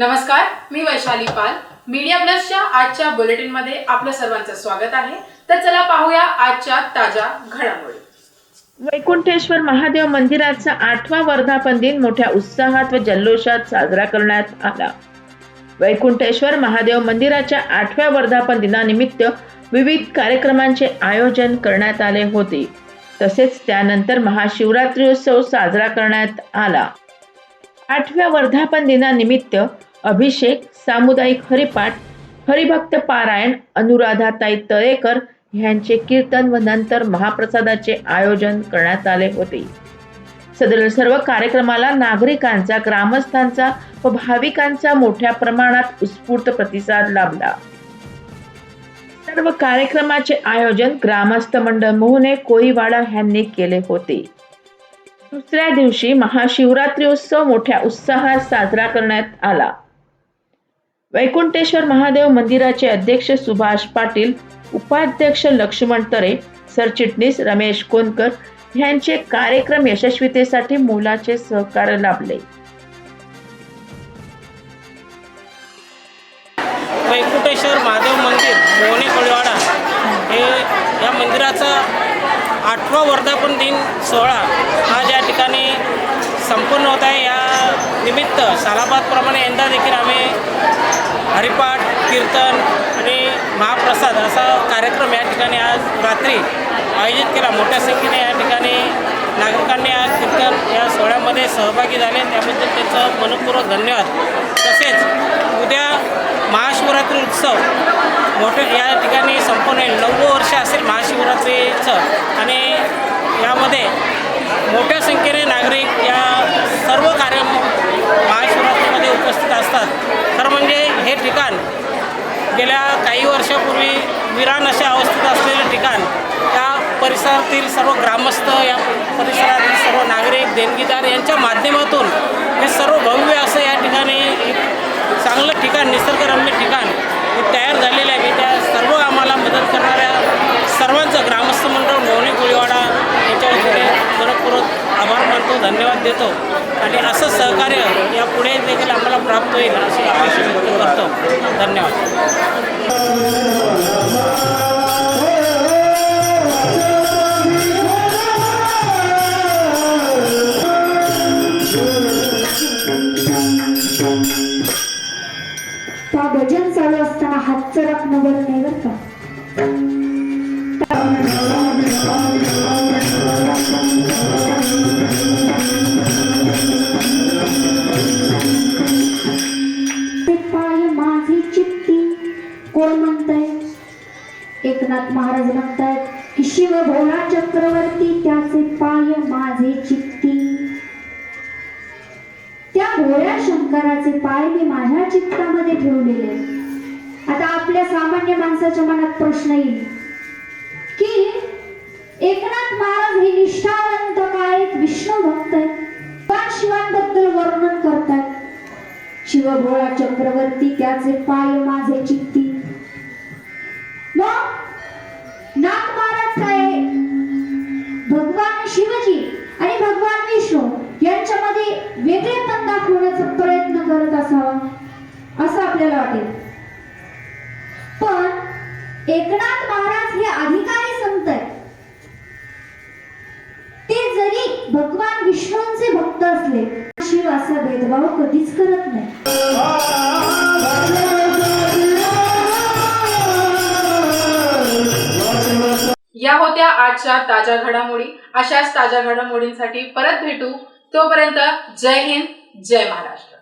नमस्कार मी वैशाली पाल. मीडिया प्लसच्या आजच्या बुलेटिनमध्ये आपलं सर्वांचं स्वागत आहे. तर चला पाहूया आजच्या ताज्या घडामोडी. वैकुंठेश्वर महादेव मंदिराचा आठवा वर्धापन दिन मोठ्या उत्साहात व जल्लोषात साजरा करण्यात आला. वैकुंठेश्वर महादेव मंदिराच्या आठव्या वर्धापन दिनानिमित्त विविध कार्यक्रमांचे आयोजन करण्यात आले होते. तसेच त्यानंतर महाशिवरात्री उत्सव साजरा करण्यात आला. आठव्या वर्धापन दिनानिमित्त अभिषेक सामुदायिक हरिपाठ हरिभक्त पारायण अनुराधाताई तळेकर यांचे कीर्तन व नंतर महाप्रसादाचे आयोजन करण्यात आले होते. सदर सर्व कार्यक्रमाला नागरिकांचा ग्रामस्थांचा व भाविकांचा मोठ्या प्रमाणात उत्स्फूर्त प्रतिसाद लाभला. सर्व कार्यक्रमाचे आयोजन ग्रामस्थ मंडळ मोहने कोळीवाडा यांनी केले होते. दुसऱ्या दिवशी महाशिवरात्री उत्सव मोठ्या उत्साहात साजरा करण्यात आला. वैकुंठेश्वर महादेव मंदिराचे अध्यक्ष सुभाष पाटील उपाध्यक्ष लक्ष्मण तरे सरचिटणीस रमेश कोनकर यांचे कार्यक्रम यशस्वीतेसाठी मोलाचे सहकार्य लाभले. वैकुंठेश्वर महादेव मंदिर मोहने कोळीवाडा हे या मंदिराचा आठवा वर्धापन दिन सोहळा हा ज्या ठिकाणी संपन्न होत आहे. या निमित्त सालाबादप्रमाणे यंदा देखील हरिपाठ कीर्तन आणि महाप्रसाद असा कार्यक्रम या ठिकाणी आज रात्री आयोजित केला. मोठ्या संख्येने या ठिकाणी नागरिकांनी आज कीर्तन या सोहळ्यामध्ये सहभागी झाले. त्याबद्दल त्यांचं मनपूर्वक धन्यवाद. तसेच उद्या महाशिवरात्री उत्सव मोठे या ठिकाणी संपूर्ण नव्वद वर्ष असेल महाशिवरात्रीचं. आणि यामध्ये मोठ्या संख्येने नागरिक या अशा अवस्थेत असलेलं ठिकाण. त्या परिसरातील सर्व ग्रामस्थ या परिसरातील सर्व नागरिक देणगीदार यांच्या माध्यमातून हे सर्व भव्य असं या ठिकाणी एक चांगलं ठिकाण निसर्गरम्य ठिकाण हे तयार झालेलं आहे. त्या सर्व आम्हाला मदत करणाऱ्या सर्वांचं ग्रामस्थ मंडळ मोहनी गुळीवाडा यांच्या वतीने मनपूर्वक आभार मानतो धन्यवाद देतो. आणि असं सहकार्य यापुढे देखील आम्हाला प्राप्त होईल अशी अपेक्षा व्यक्त करतो. भजन चालू असताना हात चरक नगर नाही बर का? ते पाय माझी चित्ती. कोण म्हणताय? एकनाथ महाराज म्हणतायत की शिव भोळा चक्रवर्ती त्याचे पाय माझे चित्ती. भोळ्या शंकराचे पाय मी माझ्या चित्तामध्ये ठेवलेले. आता आपल्या सामान्य माणसाच्या मनात प्रश्न येईल. की एकनाथ महाराज हे निष्ठावंत काय विष्णू भक्त पण शिवांबद्दल वर्णन करतात? शिवभोळा चक्रवर्ती त्याचे पाय माझे चित्ती. मग नाथ महाराज काय आहे? भगवान शिवजी आणि भगवान विष्णू यांच्यामध्ये वेगळे दाखवण्याचा प्रयत्न करत असावा. असं आपल्याला वाटेल. पण एकनाथ महाराज हे अधिकारी संत आहेत. ते जरी भगवान विष्णूंचे भक्त असले शिव असा भेदभाव कधीच करत नाही. या होत्या आजच्या ताज्या घडामोडी. अशाच ताज्या घडामोडींसाठी परत भेटू. तोपर्यंत जय हिंद. जय महाराष्ट्र